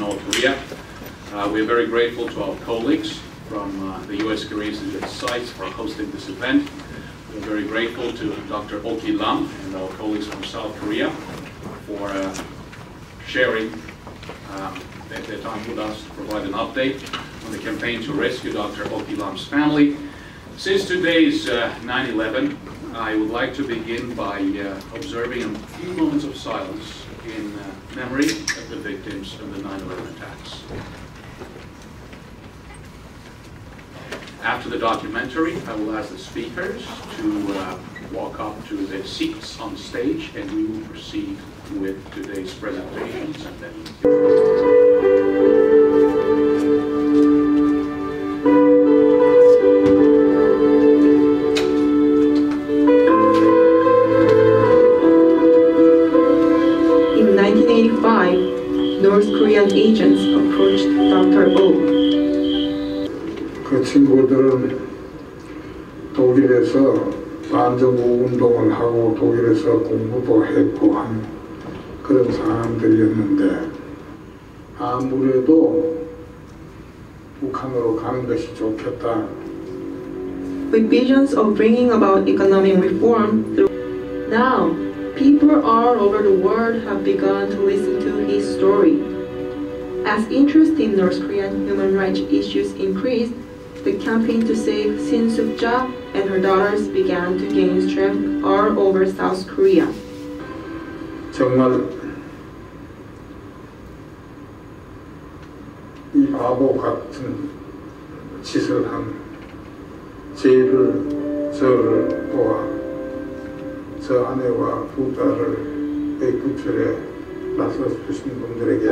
North Korea. Uh, we're very grateful to our colleagues from uh, the U.S. Korean Institute sites for hosting this event. We're very grateful to Dr. Oki Lam and our colleagues from South Korea for uh, sharing um, their time with us to provide an update on the campaign to rescue Dr. Oki Lam's family. Since today's 9-11, I would like to begin by uh, observing a few moments of silence in uh, memory of the victims of the 9-11 attacks. After the documentary, I will ask the speakers to uh, walk up to their seats on stage and we will proceed with today's presentations and then 1985, North Korean agents approached Dr. Oh. 그 친구들은 독일에서 반정부 운동을 하고 독일에서 공부도 했고 한 그런 사람들이었는데 아무래도 북한으로 가는 것이 좋겠다. with visions of bringing about economic reform. through- Now, people all over the world have begun to listen to his story. As interest in North Korean human rights issues increased, the campaign to save Shin Suk-ja and her daughters began to gain strength all over South Korea. 정말 이 바보 같은 짓을 한 죄를 저를 보아 저 아내와 두 딸을 의 구출에 나서 주신 분들에게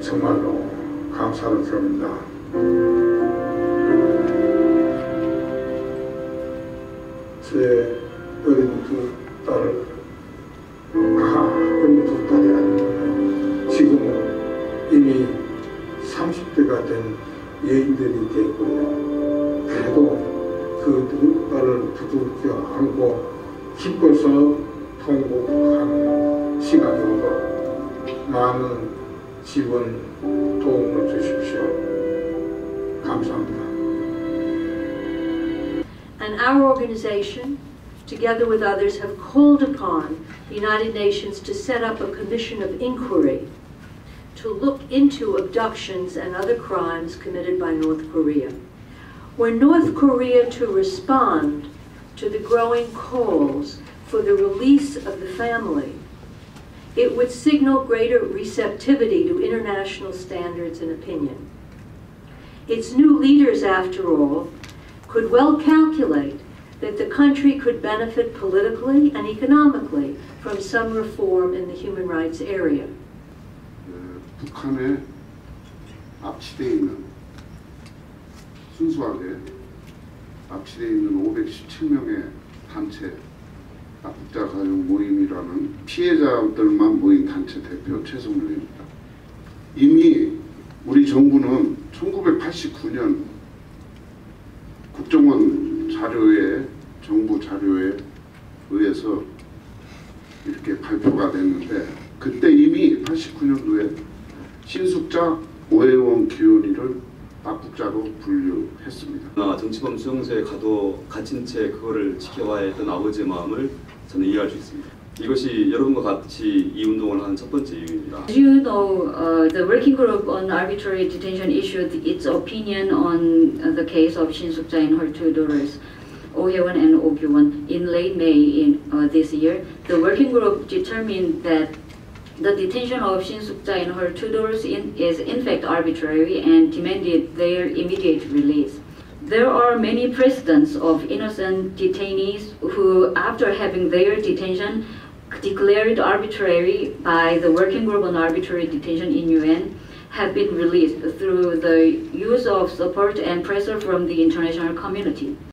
정말로 감사를 드립니다. 제 어린 두 딸을 아, 어린 두 딸이 아니고 지금은 이미 30대가 된 여인들이 됐고요. 그래도 그 두 딸을 두들겨 안고 기뻐서 통곡하는 시간으로 많은 지원 도움을 주십시오. 감사합니다. And our organization, together with others, have called upon the United Nations to set up a commission of inquiry to look into abductions and other crimes committed by North Korea. Were North Korea to respond to the growing calls for the release of the family, it would signal greater receptivity to international standards and opinion. Its new leaders, after all, could well calculate that the country could benefit politically and economically from some reform in the human rights area. 그 북한의 압치되어 있는 순수하게 압치되어 있는 517명의 단체 압국자 가족 모임이라는 피해자들만 모인 단체 대표 최성렬입니다. 이미 우리 정부는 1989년 국정원 자료에 정부 자료에 의해서 이렇게 발표가 됐는데 그때 이미 89년도에 신숙자 오해원 기원이를 압국자로 분류했습니다. 아, 정치범 수용소에 가도 갇힌 채 그거를 지켜와야 했던 아버지의 마음을 저는 이해할 수 있습니다. 이것이 여러분과 같이 이 운동을 하는 첫 번째 이유입니다. As you know, uh, the working group on arbitrary detention issued its opinion on uh, the case of Shin Suk-ja and her two daughters, Oh Hye-won and Oh Kyu-won, in late May in uh, this year. The working group determined that the detention of Shin Suk-ja and her daughters in, is in fact arbitrary and demanded their immediate release. There are many precedents of innocent detainees who, after having their detention declared arbitrary by the Working Group on Arbitrary Detention in UN, have been released through the use of support and pressure from the international community.